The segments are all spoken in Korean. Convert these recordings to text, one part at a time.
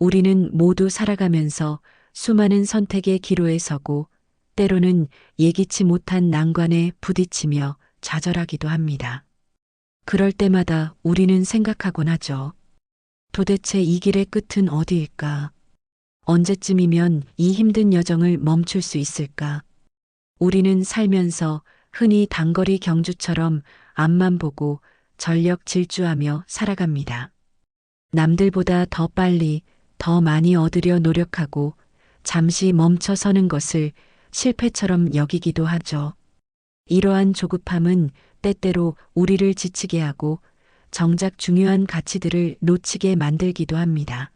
우리는 모두 살아가면서 수많은 선택의 기로에 서고 때로는 예기치 못한 난관에 부딪히며 좌절하기도 합니다. 그럴 때마다 우리는 생각하곤 하죠. 도대체 이 길의 끝은 어디일까? 언제쯤이면 이 힘든 여정을 멈출 수 있을까? 우리는 살면서 흔히 단거리 경주처럼 앞만 보고 전력 질주하며 살아갑니다. 남들보다 더 빨리, 더 많이 얻으려 노력하고 잠시 멈춰 서는 것을 실패처럼 여기기도 하죠. 이러한 조급함은 때때로 우리를 지치게 하고 정작 중요한 가치들을 놓치게 만들기도 합니다.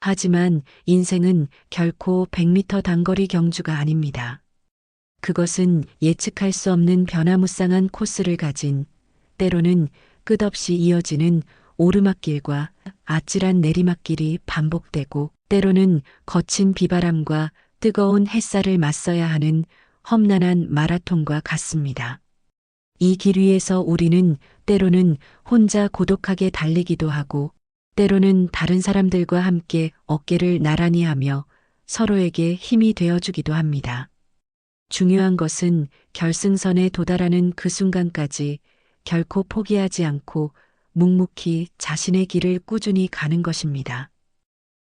하지만 인생은 결코 100m 단거리 경주가 아닙니다. 그것은 예측할 수 없는 변화무쌍한 코스를 가진 때로는 끝없이 이어지는 오르막길과 아찔한 내리막길이 반복되고 때로는 거친 비바람과 뜨거운 햇살을 맞서야 하는 험난한 마라톤과 같습니다. 이 길 위에서 우리는 때로는 혼자 고독하게 달리기도 하고 때로는 다른 사람들과 함께 어깨를 나란히 하며 서로에게 힘이 되어주기도 합니다. 중요한 것은 결승선에 도달하는 그 순간까지 결코 포기하지 않고 묵묵히 자신의 길을 꾸준히 가는 것입니다.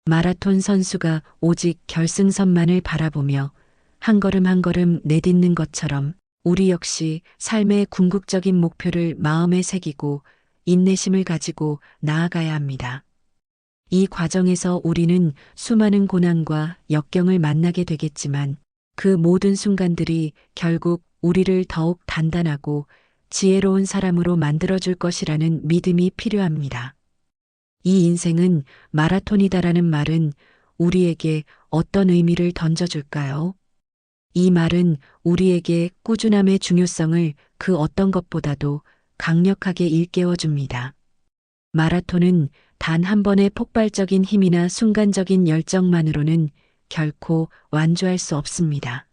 마라톤 선수가 오직 결승선만을 바라보며 한 걸음 한 걸음 내딛는 것처럼 우리 역시 삶의 궁극적인 목표를 마음에 새기고 인내심을 가지고 나아가야 합니다. 이 과정에서 우리는 수많은 고난과 역경을 만나게 되겠지만 그 모든 순간들이 결국 우리를 더욱 단단하고 지혜로운 사람으로 만들어줄 것이라는 믿음이 필요합니다. 이 인생은 마라톤이다라는 말은 우리에게 어떤 의미를 던져줄까요? 이 말은 우리에게 꾸준함의 중요성을 그 어떤 것보다도 강력하게 일깨워줍니다. 마라톤은 단 한 번의 폭발적인 힘이나 순간적인 열정만으로는 결코 완주할 수 없습니다.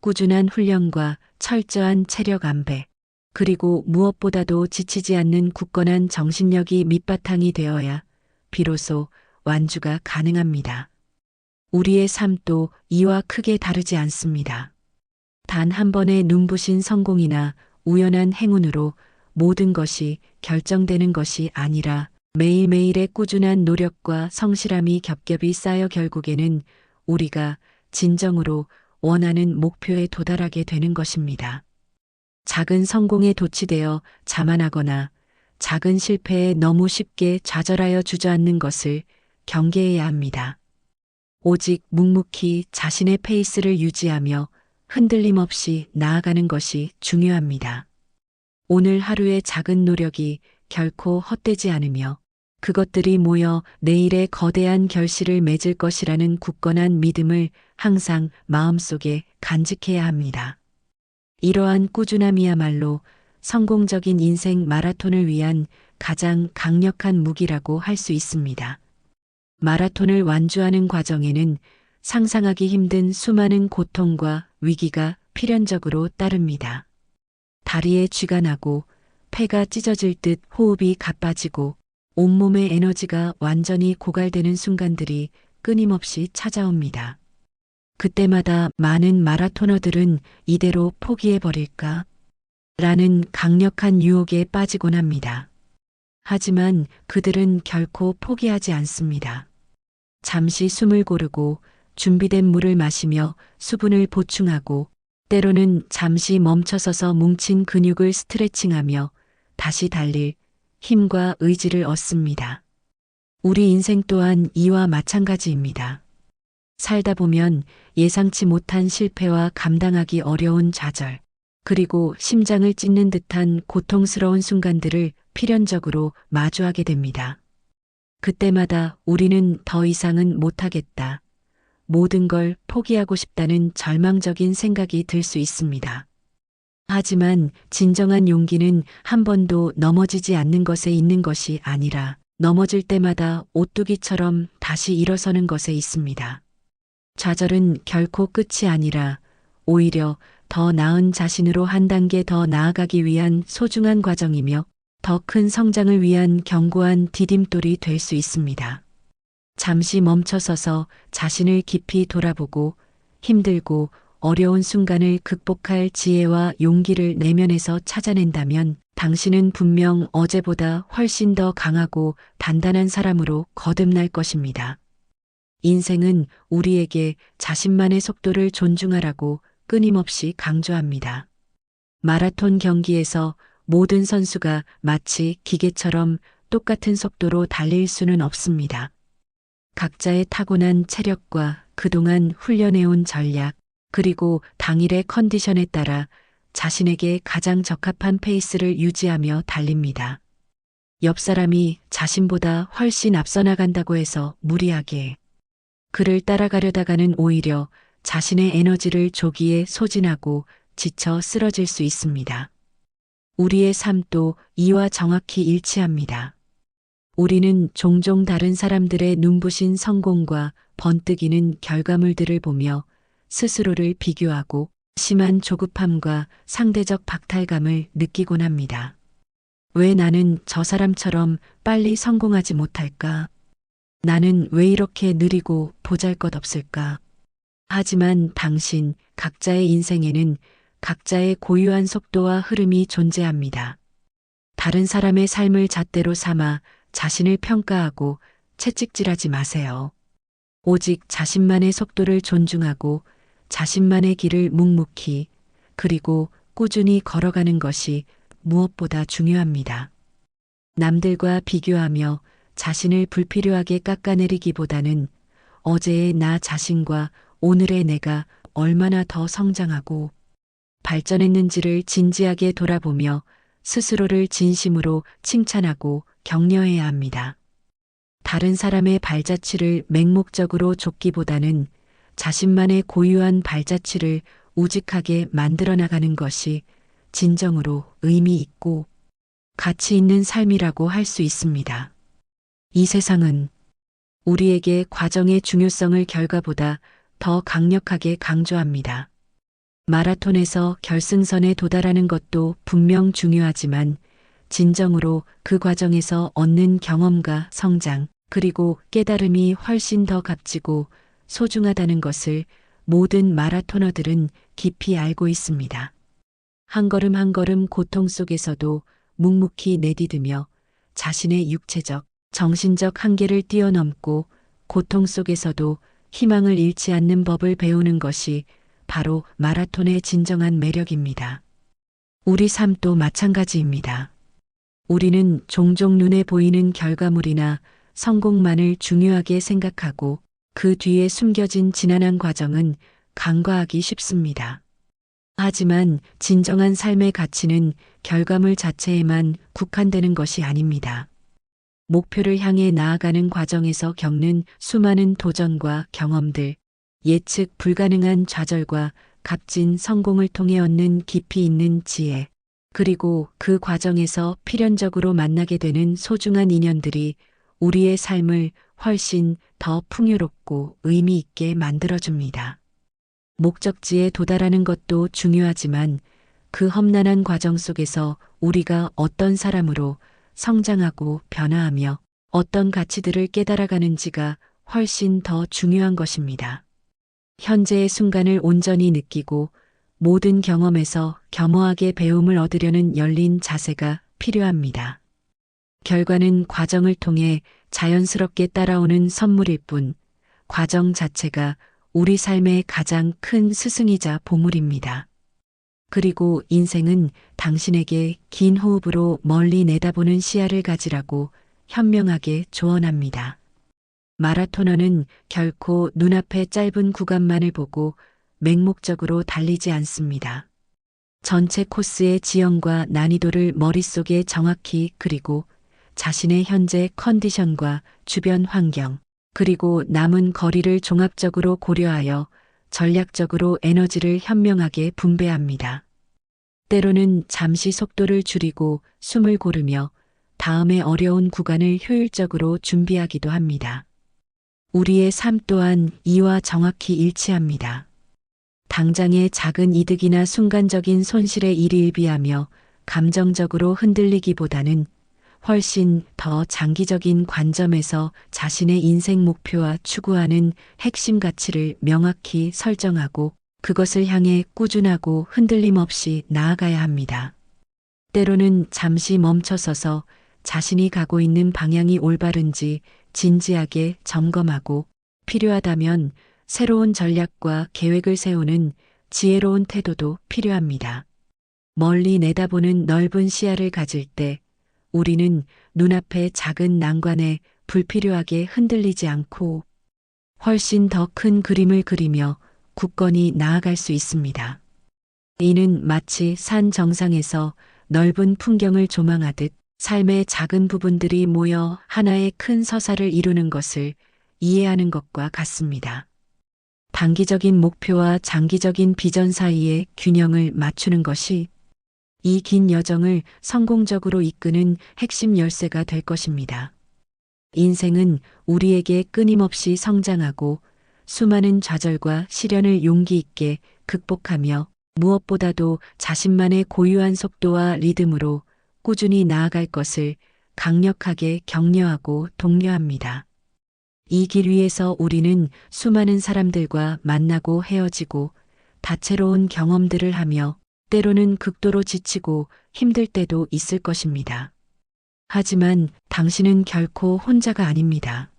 꾸준한 훈련과 철저한 체력 안배, 그리고 무엇보다도 지치지 않는 굳건한 정신력이 밑바탕이 되어야 비로소 완주가 가능합니다. 우리의 삶도 이와 크게 다르지 않습니다. 단 한 번의 눈부신 성공이나 우연한 행운으로 모든 것이 결정되는 것이 아니라 매일매일의 꾸준한 노력과 성실함이 겹겹이 쌓여 결국에는 우리가 진정으로 원하는 목표에 도달하게 되는 것입니다. 작은 성공에 도취되어 자만하거나 작은 실패에 너무 쉽게 좌절하여 주저앉는 것을 경계해야 합니다. 오직 묵묵히 자신의 페이스를 유지하며 흔들림 없이 나아가는 것이 중요합니다. 오늘 하루의 작은 노력이 결코 헛되지 않으며 그것들이 모여 내일의 거대한 결실을 맺을 것이라는 굳건한 믿음을 항상 마음속에 간직해야 합니다. 이러한 꾸준함이야말로 성공적인 인생 마라톤을 위한 가장 강력한 무기라고 할 수 있습니다. 마라톤을 완주하는 과정에는 상상하기 힘든 수많은 고통과 위기가 필연적으로 따릅니다. 다리에 쥐가 나고 폐가 찢어질 듯 호흡이 가빠지고 온몸의 에너지가 완전히 고갈되는 순간들이 끊임없이 찾아옵니다. 그때마다 많은 마라토너들은 이대로 포기해버릴까? 라는 강력한 유혹에 빠지곤 합니다. 하지만 그들은 결코 포기하지 않습니다. 잠시 숨을 고르고 준비된 물을 마시며 수분을 보충하고 때로는 잠시 멈춰서서 뭉친 근육을 스트레칭하며 다시 달릴 힘과 의지를 얻습니다. 우리 인생 또한 이와 마찬가지입니다. 살다 보면 예상치 못한 실패와 감당하기 어려운 좌절, 그리고 심장을 찢는 듯한 고통스러운 순간들을 필연적으로 마주하게 됩니다. 그때마다 우리는 더 이상은 못하겠다. 모든 걸 포기하고 싶다는 절망적인 생각이 들 수 있습니다. 하지만 진정한 용기는 한 번도 넘어지지 않는 것에 있는 것이 아니라 넘어질 때마다 오뚜기처럼 다시 일어서는 것에 있습니다. 좌절은 결코 끝이 아니라 오히려 더 나은 자신으로 한 단계 더 나아가기 위한 소중한 과정이며 더 큰 성장을 위한 견고한 디딤돌이 될 수 있습니다. 잠시 멈춰서서 자신을 깊이 돌아보고 힘들고 어려운 순간을 극복할 지혜와 용기를 내면에서 찾아낸다면 당신은 분명 어제보다 훨씬 더 강하고 단단한 사람으로 거듭날 것입니다. 인생은 우리에게 자신만의 속도를 존중하라고 끊임없이 강조합니다. 마라톤 경기에서 모든 선수가 마치 기계처럼 똑같은 속도로 달릴 수는 없습니다. 각자의 타고난 체력과 그동안 훈련해온 전략, 그리고 당일의 컨디션에 따라 자신에게 가장 적합한 페이스를 유지하며 달립니다. 옆 사람이 자신보다 훨씬 앞서 나간다고 해서 무리하게 그를 따라가려다가는 오히려 자신의 에너지를 조기에 소진하고 지쳐 쓰러질 수 있습니다. 우리의 삶도 이와 정확히 일치합니다. 우리는 종종 다른 사람들의 눈부신 성공과 번뜩이는 결과물들을 보며 스스로를 비교하고 심한 조급함과 상대적 박탈감을 느끼곤 합니다. 왜 나는 저 사람처럼 빨리 성공하지 못할까? 나는 왜 이렇게 느리고 보잘 것 없을까? 하지만 당신 각자의 인생에는 각자의 고유한 속도와 흐름이 존재합니다. 다른 사람의 삶을 잣대로 삼아 자신을 평가하고 채찍질하지 마세요. 오직 자신만의 속도를 존중하고 자신만의 길을 묵묵히 그리고 꾸준히 걸어가는 것이 무엇보다 중요합니다. 남들과 비교하며 자신을 불필요하게 깎아내리기보다는 어제의 나 자신과 오늘의 내가 얼마나 더 성장하고 발전했는지를 진지하게 돌아보며 스스로를 진심으로 칭찬하고 격려해야 합니다. 다른 사람의 발자취를 맹목적으로 쫓기보다는 자신만의 고유한 발자취를 우직하게 만들어 나가는 것이 진정으로 의미 있고 가치 있는 삶이라고 할 수 있습니다. 이 세상은 우리에게 과정의 중요성을 결과보다 더 강력하게 강조합니다. 마라톤에서 결승선에 도달하는 것도 분명 중요하지만 진정으로 그 과정에서 얻는 경험과 성장, 그리고 깨달음이 훨씬 더 값지고 소중하다는 것을 모든 마라토너들은 깊이 알고 있습니다. 한 걸음 한 걸음 고통 속에서도 묵묵히 내디디며 자신의 육체적, 정신적 한계를 뛰어넘고 고통 속에서도 희망을 잃지 않는 법을 배우는 것이 바로 마라톤의 진정한 매력입니다. 우리 삶도 마찬가지입니다. 우리는 종종 눈에 보이는 결과물이나 성공만을 중요하게 생각하고 그 뒤에 숨겨진 지난한 과정은 간과하기 쉽습니다. 하지만 진정한 삶의 가치는 결과물 자체에만 국한되는 것이 아닙니다. 목표를 향해 나아가는 과정에서 겪는 수많은 도전과 경험들, 예측 불가능한 좌절과 값진 성공을 통해 얻는 깊이 있는 지혜, 그리고 그 과정에서 필연적으로 만나게 되는 소중한 인연들이 우리의 삶을 훨씬 더 풍요롭고 의미 있게 만들어줍니다. 목적지에 도달하는 것도 중요하지만 그 험난한 과정 속에서 우리가 어떤 사람으로 성장하고 변화하며 어떤 가치들을 깨달아가는지가 훨씬 더 중요한 것입니다. 현재의 순간을 온전히 느끼고 모든 경험에서 겸허하게 배움을 얻으려는 열린 자세가 필요합니다. 결과는 과정을 통해 자연스럽게 따라오는 선물일 뿐 과정 자체가 우리 삶의 가장 큰 스승이자 보물입니다. 그리고 인생은 당신에게 긴 호흡으로 멀리 내다보는 시야를 가지라고 현명하게 조언합니다. 마라토너는 결코 눈앞의 짧은 구간만을 보고 맹목적으로 달리지 않습니다. 전체 코스의 지형과 난이도를 머릿속에 정확히 그리고 자신의 현재 컨디션과 주변 환경, 그리고 남은 거리를 종합적으로 고려하여 전략적으로 에너지를 현명하게 분배합니다. 때로는 잠시 속도를 줄이고 숨을 고르며 다음의 어려운 구간을 효율적으로 준비하기도 합니다. 우리의 삶 또한 이와 정확히 일치합니다. 당장의 작은 이득이나 순간적인 손실에 일일비하며 감정적으로 흔들리기보다는 훨씬 더 장기적인 관점에서 자신의 인생 목표와 추구하는 핵심 가치를 명확히 설정하고 그것을 향해 꾸준하고 흔들림 없이 나아가야 합니다. 때로는 잠시 멈춰서서 자신이 가고 있는 방향이 올바른지 진지하게 점검하고 필요하다면 새로운 전략과 계획을 세우는 지혜로운 태도도 필요합니다. 멀리 내다보는 넓은 시야를 가질 때 우리는 눈앞의 작은 난관에 불필요하게 흔들리지 않고 훨씬 더 큰 그림을 그리며 굳건히 나아갈 수 있습니다. 이는 마치 산 정상에서 넓은 풍경을 조망하듯 삶의 작은 부분들이 모여 하나의 큰 서사를 이루는 것을 이해하는 것과 같습니다. 단기적인 목표와 장기적인 비전 사이의 균형을 맞추는 것이 이 긴 여정을 성공적으로 이끄는 핵심 열쇠가 될 것입니다. 인생은 우리에게 끊임없이 성장하고 수많은 좌절과 시련을 용기 있게 극복하며 무엇보다도 자신만의 고유한 속도와 리듬으로 꾸준히 나아갈 것을 강력하게 격려하고 독려합니다. 이 길 위에서 우리는 수많은 사람들과 만나고 헤어지고 다채로운 경험들을 하며 때로는 극도로 지치고 힘들 때도 있을 것입니다. 하지만 당신은 결코 혼자가 아닙니다.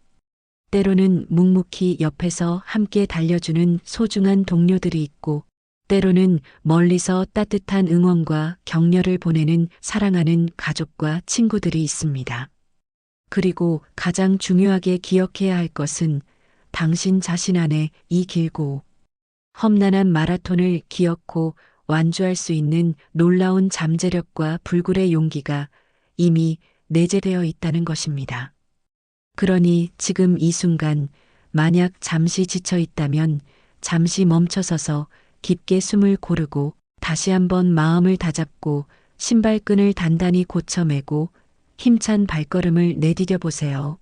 때로는 묵묵히 옆에서 함께 달려주는 소중한 동료들이 있고 때로는 멀리서 따뜻한 응원과 격려를 보내는 사랑하는 가족과 친구들이 있습니다. 그리고 가장 중요하게 기억해야 할 것은 당신 자신 안에 이 길고 험난한 마라톤을 기어코 완주할 수 있는 놀라운 잠재력과 불굴의 용기가 이미 내재되어 있다는 것입니다. 그러니 지금 이 순간 만약 잠시 지쳐 있다면 잠시 멈춰서서 깊게 숨을 고르고 다시 한번 마음을 다잡고 신발끈을 단단히 고쳐매고 힘찬 발걸음을 내디뎌 보세요.